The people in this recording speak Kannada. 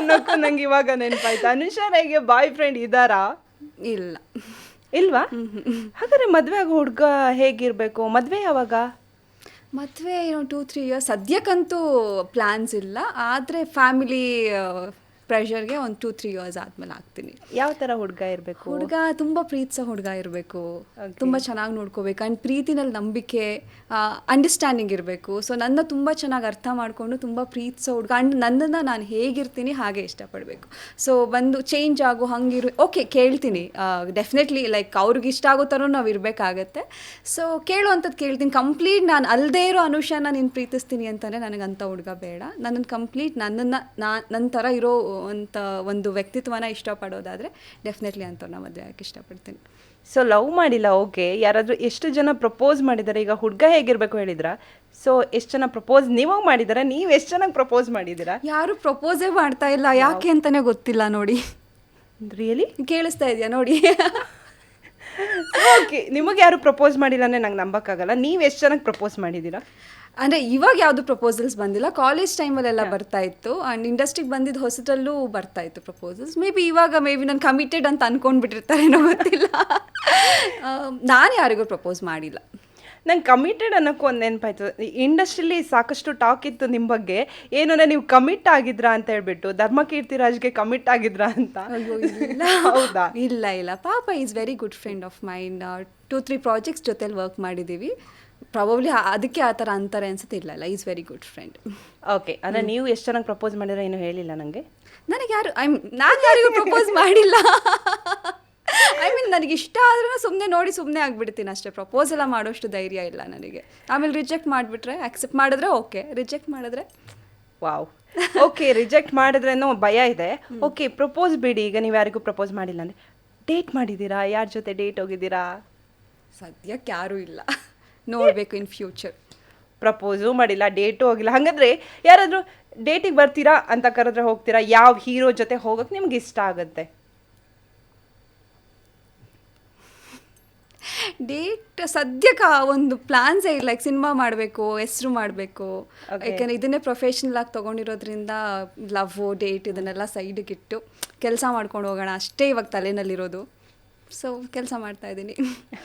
ಅನ್ನೋಕ್ಕೂ ನಂಗೆ ಇವಾಗ ನೆನಪಾಯ್ತು. ಅನುಷಾರಾಗೆ ಬಾಯ್ ಫ್ರೆಂಡ್ ಇದ್ದಾರಾ? ಇಲ್ಲ. ಇಲ್ವಾ? ಹಾಗಾದ್ರೆ ಮದುವೆ ಆಗೋ ಹುಡುಗ ಹೇಗಿರಬೇಕು? ಮದುವೆ ಯಾವಾಗ? ಮದುವೆ ಏನೋ ಟೂ ತ್ರೀ ಇಯರ್ಸ್ ಸದ್ಯಕ್ಕಂತೂ ಪ್ಲ್ಯಾನ್ಸ್ ಇಲ್ಲ. ಆದರೆ ಫ್ಯಾಮಿಲಿ ಪ್ರೆಷರ್ಗೆ ಒಂದು ಟೂ ತ್ರೀ ಇಯರ್ಸ್ ಆದಮೇಲೆ ಆಗ್ತೀನಿ ಯಾವ ಥರ ಹುಡುಗ ಇರಬೇಕು? ಹುಡುಗ ತುಂಬ ಪ್ರೀತಿಸೋ ಹುಡುಗ ಇರಬೇಕು. ತುಂಬ ಚೆನ್ನಾಗಿ ನೋಡ್ಕೋಬೇಕು. ಆ್ಯಂಡ್ ಪ್ರೀತಿನಲ್ಲಿ ನಂಬಿಕೆ ಅಂಡರ್ಸ್ಟ್ಯಾಂಡಿಂಗ್ ಇರಬೇಕು. ಸೊ ನನ್ನ ತುಂಬ ಚೆನ್ನಾಗಿ ಅರ್ಥ ಮಾಡಿಕೊಂಡು ತುಂಬ ಪ್ರೀತಿಸೋ ಹುಡುಗ ಆ್ಯಂಡ್ ನನ್ನನ್ನು ನಾನು ಹೇಗಿರ್ತೀನಿ ಹಾಗೆ ಇಷ್ಟಪಡಬೇಕು. ಸೊ ಬಂದು ಚೇಂಜ್ ಆಗೋ ಹಂಗಿರು ಓಕೆ ಕೇಳ್ತೀನಿ. ಡೆಫಿನೆಟ್ಲಿ ಲೈಕ್ ಅವ್ರಿಗೆ ಇಷ್ಟ ಆಗೋ ಥರ ನಾವು ಇರಬೇಕಾಗತ್ತೆ. ಸೊ ಕೇಳುವಂಥದ್ದು ಕೇಳ್ತೀನಿ. ಕಂಪ್ಲೀಟ್ ನಾನು ಅಲ್ಲದೇ ಇರೋ ಅನುಷನ ನೀನು ಪ್ರೀತಿಸ್ತೀನಿ ಅಂತಲೇ ನನಗೆ ಅಂಥ ಹುಡುಗ ಬೇಡ. ನನ್ನನ್ನು ಕಂಪ್ಲೀಟ್ ನನ್ನನ್ನು ನಾ ನನ್ನ ಥರ ಇರೋ ಅಂತ ಒಂದು ವ್ಯಕ್ತಿತ್ವನ ಇಷ್ಟಪಡೋದಾದರೆ ಡೆಫಿನೆಟ್ಲಿ ಅಂಥವ್ರನ್ನ ಮದುವೆ ಆಗಕ್ಕೆ ಇಷ್ಟಪಡ್ತೀನಿ. ಸೊ ಲವ್ ಮಾಡಿಲ್ಲ ಓಕೆ ಯಾರಾದರೂ ಎಷ್ಟು ಜನ ಪ್ರಪೋಸ್ ಮಾಡಿದ್ದಾರೆ ಈಗ ಹುಡುಗ ಹೇಗಿರಬೇಕು ಹೇಳಿದ್ರ? ಸೊ ಎಷ್ಟು ಜನ ಪ್ರಪೋಸ್ ನೀವು ಮಾಡಿದ್ದಾರೆ ನೀವು ಎಷ್ಟು ಚೆನ್ನಾಗಿ ಪ್ರಪೋಸ್ ಮಾಡಿದ್ದೀರಾ ಯಾರು ಪ್ರಪೋಸೇ ಮಾಡ್ತಾ ಇಲ್ಲ ಯಾಕೆ ಅಂತಲೇ ಗೊತ್ತಿಲ್ಲ ನೋಡಿ. ರಿಯಲಿ ಕೇಳಿಸ್ತಾ ಇದೆಯಾ ನೋಡಿ? ಓಕೆ ನಿಮಗೆ ಯಾರು ಪ್ರಪೋಸ್ ಮಾಡಿಲ್ಲ ಅಂದ್ರೆ ನಂಗೆ ನಂಬಕ್ಕಾಗಲ್ಲ. ನೀವು ಎಷ್ಟು ಜನಕ್ಕೆ ಪ್ರಪೋಸ್ ಮಾಡಿದ್ದೀರಾ ಅಂದರೆ ಇವಾಗ ಯಾವುದು ಪ್ರಪೋಸಲ್ಸ್ ಬಂದಿಲ್ಲ. ಕಾಲೇಜ್ ಟೈಮಲ್ಲೆಲ್ಲ ಬರ್ತಾ ಇತ್ತು. ಆ್ಯಂಡ್ ಇಂಡಸ್ಟ್ರಿಗೆ ಬಂದಿದ್ದು ಹೊಸದಲ್ಲೂ ಬರ್ತಾ ಇತ್ತು ಪ್ರಪೋಸಲ್ಸ್ ಮೇ ಬಿ ಇವಾಗ ಮೇ ಬಿ ನಾನು ಕಮಿಟೆಡ್ ಅಂತ ಅನ್ಕೊಂಡ್ಬಿಟ್ಟಿರ್ತಾರೇನೋ ಗೊತ್ತಿಲ್ಲ. ನಾನು ಯಾರಿಗೂ ಪ್ರಪೋಸ್ ಮಾಡಿಲ್ಲ. ನಂಗೆ ಕಮಿಟೆಡ್ ಅನ್ನೋಕ್ಕೂ ಒಂದು ನೆನಪಾಯ್ತು. ಇಂಡಸ್ಟ್ರಿಲಿ ಸಾಕಷ್ಟು ಟಾಕ್ ಇತ್ತು ನಿಮ್ಮ ಬಗ್ಗೆ. ಏನಂದ್ರೆ ನೀವು ಕಮಿಟ್ ಆಗಿದ್ರಾ ಅಂತ ಹೇಳ್ಬಿಟ್ಟು ಧರ್ಮಕೀರ್ತಿ ರಾಜ್ಗೆ ಕಮಿಟ್ ಆಗಿದ್ರಾ ಅಂತ. ಹೌದಾ? ಇಲ್ಲ ಇಲ್ಲ. ಪಾಪ is very good friend of mind two three projects ಜೊತೆಲಿ ವರ್ಕ್ ಮಾಡಿದ್ದೀವಿ ಪ್ರಾಬಬ್ಲಿ ಅದಕ್ಕೆ ಆ ಥರ ಅಂತಾರೆ ಅನ್ಸುತ್ತೆ. ಇಲ್ಲ ಇಲ್ಲ. Is very good friend okay ಅಂದರೆ ನೀವು ಎಷ್ಟು ಚೆನ್ನಾಗಿ ಪ್ರಪೋಸ್ ಮಾಡಿದ್ರೆ ಏನು ಹೇಳಿಲ್ಲ ನನಗೆ ನನಗೆ ಯಾರು ಐ ನಾನು ಯಾರಿಗೂ ಪ್ರಪೋಸ್ ಮಾಡಿಲ್ಲ. ಐ ಮೀನ್ ನನಗೆ ಇಷ್ಟ ಆದ್ರೂ ಸುಮ್ಮನೆ ನೋಡಿ ಸುಮ್ಮನೆ ಆಗ್ಬಿಡ್ತೀನಿ ಅಷ್ಟೇ. ಪ್ರಪೋಸ್ ಎಲ್ಲ ಮಾಡೋಷ್ಟು ಧೈರ್ಯ ಇಲ್ಲ ನನಗೆ. ಆಮೇಲೆ ರಿಜೆಕ್ಟ್ ಮಾಡಿಬಿಟ್ರೆ ಆಕ್ಸೆಪ್ಟ್ ಮಾಡಿದ್ರೆ ಓಕೆ ರಿಜೆಕ್ಟ್ ಮಾಡಿದ್ರೆ ವಾವ್ ಓಕೆ ರಿಜೆಕ್ಟ್ ಮಾಡಿದ್ರೆ ಅನ್ನೋ ಭಯ ಇದೆ. ಓಕೆ ಪ್ರಪೋಸ್ ಬಿಡಿ. ಈಗ ನೀವು ಯಾರಿಗೂ ಪ್ರಪೋಸ್ ಮಾಡಿಲ್ಲ ಅಂದರೆ ಡೇಟ್ ಮಾಡಿದ್ದೀರಾ? ಯಾರ ಜೊತೆ ಡೇಟ್ ಹೋಗಿದ್ದೀರಾ? ಸದ್ಯಕ್ಕೆ ಯಾರೂ ಇಲ್ಲ. ನೋಡಬೇಕು ಇನ್ ಫ್ಯೂಚರ್ ಪ್ರಪೋಸು ಮಾಡಿಲ್ಲ ಡೇಟು ಹೋಗಿಲ್ಲ. ಹಾಗಾದ್ರೆ ಯಾರಾದರೂ ಡೇಟಿಗೆ ಬರ್ತೀರಾ ಅಂತ ಕರೆದ್ರೆ ಹೋಗ್ತೀರಾ? ಯಾವ ಹೀರೋ ಜೊತೆ ಹೋಗೋಕ್ಕೆ ನಿಮ್ಗೆ ಇಷ್ಟ ಆಗುತ್ತೆ? ಡೇಟ್ ಸದ್ಯಕ್ಕೆ ಆ ಒಂದು ಪ್ಲಾನ್ಸೇ ಇಲ್ಲ. ಲೈಕ್ ಸಿನಿಮಾ ಮಾಡಬೇಕು ಹೆಸರು ಮಾಡಬೇಕು. ಯಾಕಂದ್ರೆ ಇದನ್ನೇ ಪ್ರೊಫೆಷನಲ್ ಆಗಿ ತೊಗೊಂಡಿರೋದ್ರಿಂದ ಲವ್ ಡೇಟ್ ಇದನ್ನೆಲ್ಲ ಸೈಡಿಗೆ ಇಟ್ಟು ಕೆಲಸ ಮಾಡ್ಕೊಂಡು ಹೋಗೋಣ. ಅಷ್ಟೇ ಇವಾಗ ತಲೆನಲ್ಲಿರೋದು. ಸೊ ಕೆಲಸ ಮಾಡ್ತಾ ಇದ್ದೀನಿ.